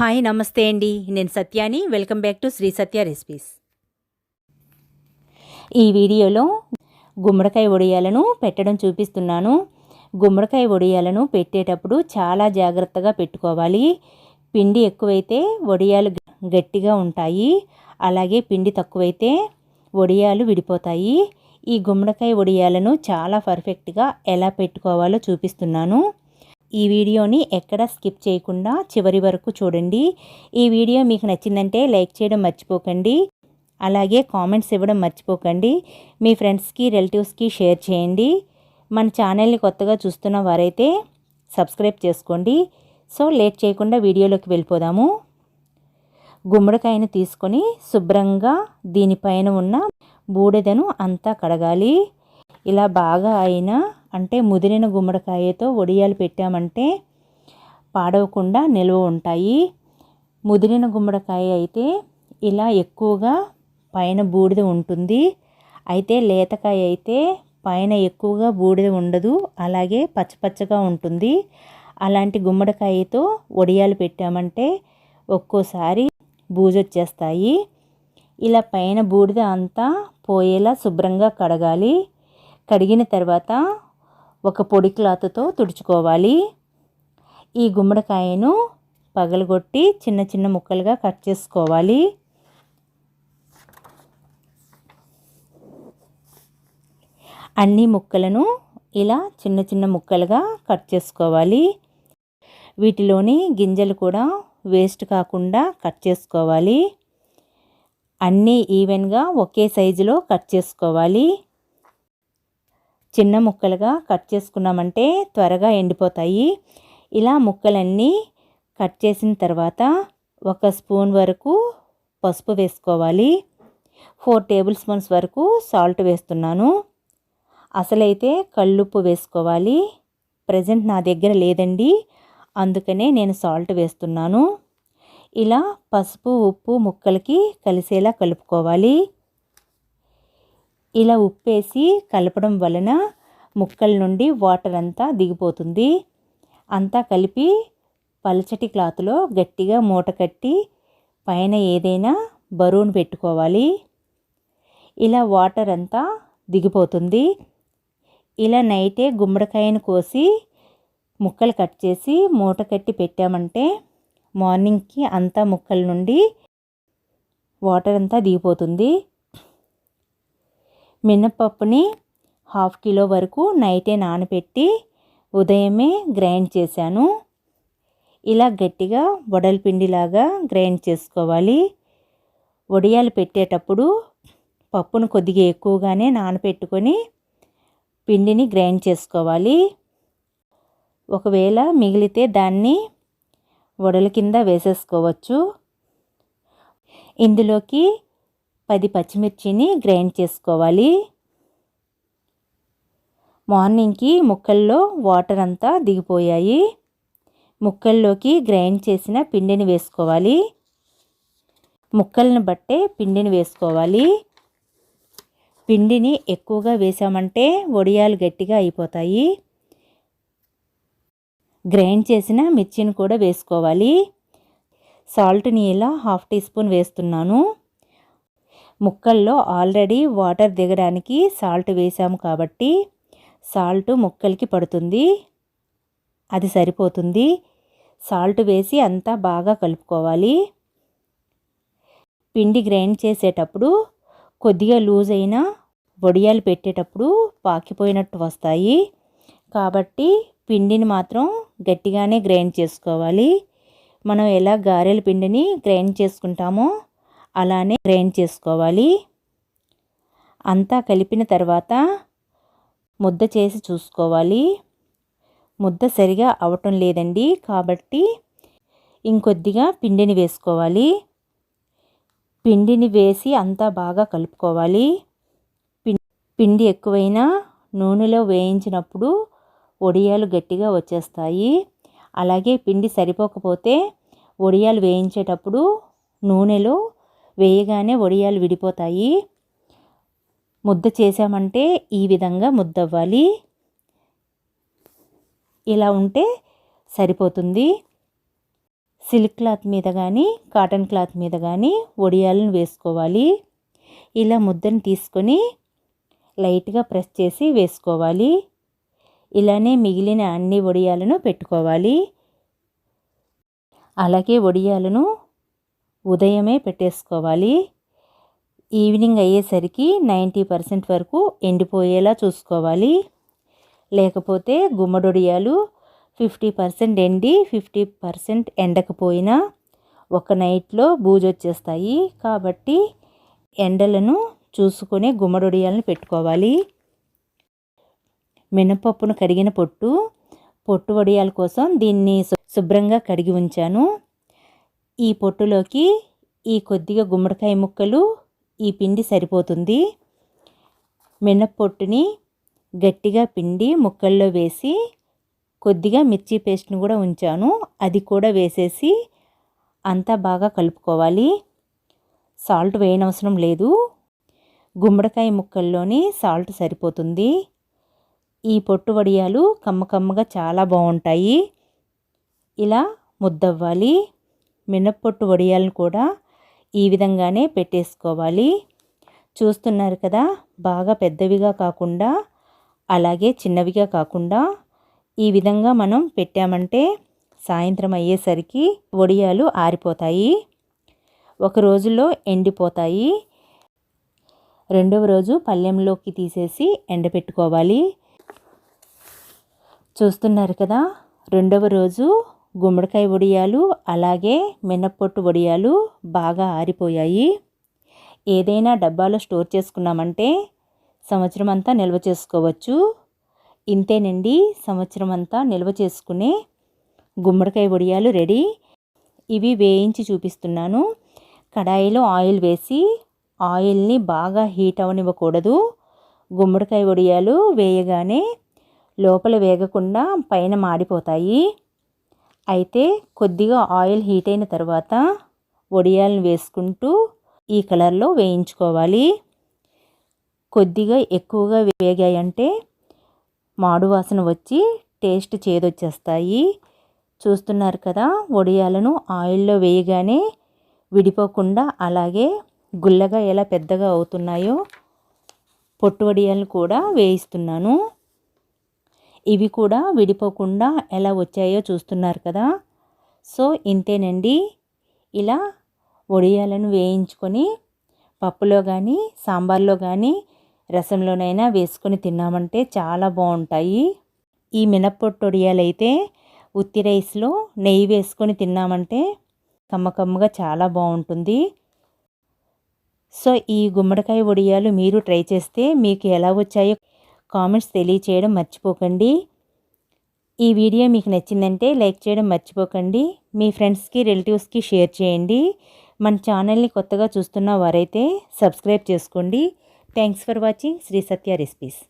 Hi నమస్తే అండి. నేను సత్యాని. Welcome back to Sri Satya recipes. ఈ వీడియోలో గుమ్మడికాయ వడియాలను పెట్టడం చూపిస్తున్నాను. గుమ్మడికాయ వడియాలను పెట్టేటప్పుడు చాలా జాగ్రత్తగా పెట్టుకోవాలి. పిండి ఎక్కువైతే వడియాలు గట్టిగా ఉంటాయి. అలాగే పిండి తక్కువైతే వడియాలు విడిపోతాయి. ఈ గుమ్మడికాయ వడియాలను చాలా పర్ఫెక్ట్గా ఎలా పెట్టుకోవాలో చూపిస్తున్నాను. ఈ వీడియోని ఎక్కడ స్కిప్ చేయకుండా చివరి వరకు చూడండి. ఈ వీడియో మీకు నచ్చిందంటే లైక్ చేయడం మర్చిపోకండి. అలాగే కామెంట్స్ ఇవ్వడం మర్చిపోకండి. మీ ఫ్రెండ్స్కి రిలేటివ్స్కి షేర్ చేయండి. మన ఛానల్ని కొత్తగా చూస్తున్న వారైతే సబ్స్క్రైబ్ చేసుకోండి. సో లేట్ చేయకుండా వీడియోలోకి వెళ్ళిపోదాము. గుమ్మడికాయను తీసుకొని శుభ్రంగా దీనిపైన ఉన్న బూడిదను అంతా కడగాలి. ఇలా బాగా అయినా అంటే ముదిరిన గుమ్మడికాయతో వడియాలు పెట్టామంటే పాడవకుండా నిల్వ ఉంటాయి. ముదిరిన గుమ్మడికాయ అయితే ఇలా ఎక్కువగా పైన బూడిద ఉంటుంది. అయితే లేతకాయ అయితే పైన ఎక్కువగా బూడిద ఉండదు. అలాగే పచ్చపచ్చగా ఉంటుంది. అలాంటి గుమ్మడికాయతో వడియాలు పెట్టామంటే ఒక్కోసారి బూజొచ్చేస్తాయి. ఇలా పైన బూడిద అంతా పోయేలా శుభ్రంగా కడగాలి. కడిగిన తర్వాత ఒక పొడి క్లాత్తో తుడుచుకోవాలి. ఈ గుమ్మడికాయను పగలగొట్టి చిన్న చిన్న ముక్కలుగా కట్ చేసుకోవాలి. అన్ని ముక్కలను ఇలా చిన్న చిన్న ముక్కలుగా కట్ చేసుకోవాలి. వీటిలోని గింజలు కూడా వేస్ట్ కాకుండా కట్ చేసుకోవాలి. అన్నీ ఈవెన్గా ఒకే సైజులో కట్ చేసుకోవాలి. చిన్న ముక్కలుగా కట్ చేసుకున్నామంటే త్వరగా ఎండిపోతాయి. ఇలా ముక్కలన్నీ కట్ చేసిన తర్వాత ఒక స్పూన్ వరకు పసుపు వేసుకోవాలి. ఫోర్ టేబుల్ స్పూన్స్ వరకు సాల్ట్ వేస్తున్నాను. అసలైతే కళ్ళుప్పు వేసుకోవాలి. ప్రజెంట్ నా దగ్గర లేదండి. అందుకనే నేను సాల్ట్ వేస్తున్నాను. ఇలా పసుపు ఉప్పు ముక్కలకి కలిసేలా కలుపుకోవాలి. ఇలా ఉప్పేసి కలపడం వలన ముక్కల నుండి వాటర్ అంతా దిగిపోతుంది. అంతా కలిపి పలచటి క్లాత్లో గట్టిగా మూట కట్టి పైన ఏదైనా బరువును పెట్టుకోవాలి. ఇలా వాటర్ అంతా దిగిపోతుంది. ఇలా నైటే గుమ్మడికాయను కోసి ముక్కలు కట్ చేసి మూట కట్టి పెట్టామంటే మార్నింగ్కి అంతా ముక్కల నుండి వాటర్ అంతా దిగిపోతుంది. మినపప్పుని హాఫ్ కిలో వరకు నైటే నానబెట్టి ఉదయమే గ్రైండ్ చేశాను. ఇలా గట్టిగా వడలపిండిలాగా గ్రైండ్ చేసుకోవాలి. వడియాలు పెట్టేటప్పుడు పప్పును కొద్దిగా ఎక్కువగానే నానబెట్టుకొని పిండిని గ్రైండ్ చేసుకోవాలి. ఒకవేళ మిగిలితే దాన్ని వడల కింద వేసేసుకోవచ్చు. ఇందులోకి పది పచ్చిమిర్చిని గ్రైండ్ చేసుకోవాలి. మార్నింగ్కి ముక్కల్లో వాటర్ అంతా దిగిపోయాయి. ముక్కల్లోకి గ్రైండ్ చేసిన పిండిని వేసుకోవాలి. ముక్కలను బట్టే పిండిని వేసుకోవాలి. పిండిని ఎక్కువగా వేసామంటే వడియాలు గట్టిగా అయిపోతాయి. గ్రైండ్ చేసిన మిర్చిని కూడా వేసుకోవాలి. సాల్ట్ని ఇలా హాఫ్ టీ స్పూన్ వేస్తున్నాను. ముక్కల్లో ఆల్రెడీ వాటర్ దిగడానికి సాల్ట్ వేసాము కాబట్టి సాల్ట్ ముక్కలకి పడుతుంది. అది సరిపోతుంది. సాల్ట్ వేసి అంతా బాగా కలుపుకోవాలి. పిండి గ్రైండ్ చేసేటప్పుడు కొద్దిగా లూజ్ అయినా వడియాలు పెట్టేటప్పుడు పాకిపోయినట్టు వస్తాయి. కాబట్టి పిండిని మాత్రం గట్టిగానే గ్రైండ్ చేసుకోవాలి. మనం ఎలా గారెల పిండిని గ్రైండ్ చేసుకుంటామో అలానే గ్రైండ్ చేసుకోవాలి. అంతా కలిపిన తర్వాత ముద్ద చేసి చూసుకోవాలి. ముద్ద సరిగా అవటం లేదండి కాబట్టి ఇంకొద్దిగా పిండిని వేసుకోవాలి. పిండిని వేసి అంతా బాగా కలుపుకోవాలి. పిండి ఎక్కువైనా నూనెలో వేయించినప్పుడు వడియాలు గట్టిగా వచ్చేస్తాయి. అలాగే పిండి సరిపోకపోతే వడియాలు వేయించేటప్పుడు నూనెలో వేయగానే వడియాలు విడిపోతాయి. ముద్ద చేసామంటే ఈ విధంగా ముద్దవ్వాలి. ఇలా ఉంటే సరిపోతుంది. సిల్క్ క్లాత్ మీద కానీ కాటన్ క్లాత్ మీద కానీ వడియాలను వేసుకోవాలి. ఇలా ముద్దను తీసుకొని లైట్గా ప్రెస్ చేసి వేసుకోవాలి. ఇలానే మిగిలిన అన్ని వడియాలను పెట్టుకోవాలి. అలాగే వడియాలను ఉదయమే పెట్టేసుకోవాలి. ఈవినింగ్ అయ్యేసరికి నైంటీ పర్సెంట్ వరకు ఎండిపోయేలా చూసుకోవాలి. లేకపోతే గుమ్మడొడియాలు ఫిఫ్టీ పర్సెంట్ ఎండి ఫిఫ్టీ పర్సెంట్ ఎండకపోయినా ఒక నైట్లో బూజు వచ్చేస్తాయి కాబట్టి ఎండలను చూసుకొని గుమ్మడొడియాలను పెట్టుకోవాలి. మినపప్పును కడిగిన పొట్టు పొట్టు వడియాల కోసం దీన్ని శుభ్రంగా కడిగి ఉంచాను. ఈ పొట్టులోకి ఈ కొద్దిగా గుమ్మడికాయ ముక్కలు ఈ పిండి సరిపోతుంది. మినప్పొట్టుని గట్టిగా పిండి ముక్కల్లో వేసి కొద్దిగా మిర్చి పేస్ట్ని కూడా ఉంచాను. అది కూడా వేసేసి అంతా బాగా కలుపుకోవాలి. సాల్ట్ వేయనవసరం లేదు. గుమ్మడికాయ ముక్కల్లోని సాల్ట్ సరిపోతుంది. ఈ పొట్టు వడియాలు కమ్మ కమ్మగా చాలా బాగుంటాయి. ఇలా ముద్దవ్వాలి. మినప్పొట్టు వడియాలను కూడా ఈ విధంగానే పెట్టేసుకోవాలి. చూస్తున్నారు కదా బాగా పెద్దవిగా కాకుండా అలాగే చిన్నవిగా కాకుండా ఈ విధంగా మనం పెట్టామంటే సాయంత్రం అయ్యేసరికి వడియాలు ఆరిపోతాయి. ఒక రోజులో ఎండిపోతాయి. రెండవ రోజు పళ్ళెంలోకి తీసేసి ఎండపెట్టుకోవాలి. చూస్తున్నారు కదా రెండవ రోజు గుమ్మడికాయ వడియాలు అలాగే మినప్పొట్టు వడియాలు బాగా ఆరిపోయాయి. ఏదైనా డబ్బాలో స్టోర్ చేసుకున్నామంటే సంవత్సరం అంతా నిల్వ చేసుకోవచ్చు. ఇంతేనండి సంవత్సరం అంతా నిల్వ చేసుకునే గుమ్మడికాయ వడియాలు రెడీ. ఇవి వేయించి చూపిస్తున్నాను. కడాయిలో ఆయిల్ వేసి ఆయిల్ని బాగా హీట్ అవనివ్వకూడదు. గుమ్మడికాయ వడియాలు వేయగానే లోపల వేగకుండా పైన మాడిపోతాయి. అయితే కొద్దిగా ఆయిల్ హీట్ అయిన తర్వాత వడియాలను వేసుకుంటూ ఈ కలర్లో వేయించుకోవాలి. కొద్దిగా ఎక్కువగా వేగాయంటే మాడు వాసన వచ్చి టేస్ట్ చేదొచ్చేస్తాయి. చూస్తున్నారు కదా వడియాలను ఆయిల్లో వేయగానే విడిపోకుండా అలాగే గుల్లగా ఎలా పెద్దగా అవుతున్నాయో పొట్టు వడియాలను కూడా వేయిస్తున్నాను. ఇవి కూడా విడిపోకుండా ఎలా వచ్చాయో చూస్తున్నారు కదా. సో ఇంతేనండి. ఇలా వడియాలను వేయించుకొని పప్పులో కానీ సాంబార్లో కానీ రసంలోనైనా వేసుకొని తిన్నామంటే చాలా బాగుంటాయి. ఈ మినప్పొట్టు వడియాలైతే ఉత్తి రైస్లో నెయ్యి వేసుకొని తిన్నామంటే కమ్మకమ్మగా చాలా బాగుంటుంది. సో ఈ గుమ్మడికాయ వడియాలు మీరు ట్రై చేస్తే మీకు ఎలా వచ్చాయో కామెంట్స్ తెలియచేయడం మర్చిపోకండి. ఈ వీడియో మీకు నచ్చిందంటే లైక్ చేయడం మర్చిపోకండి. మీ ఫ్రెండ్స్కి రిలేటివ్స్కి షేర్ చేయండి. మన ఛానల్ని కొత్తగా చూస్తున్న వారైతే సబ్స్క్రైబ్ చేసుకోండి. Thanks for watching. Sri Satya recipes.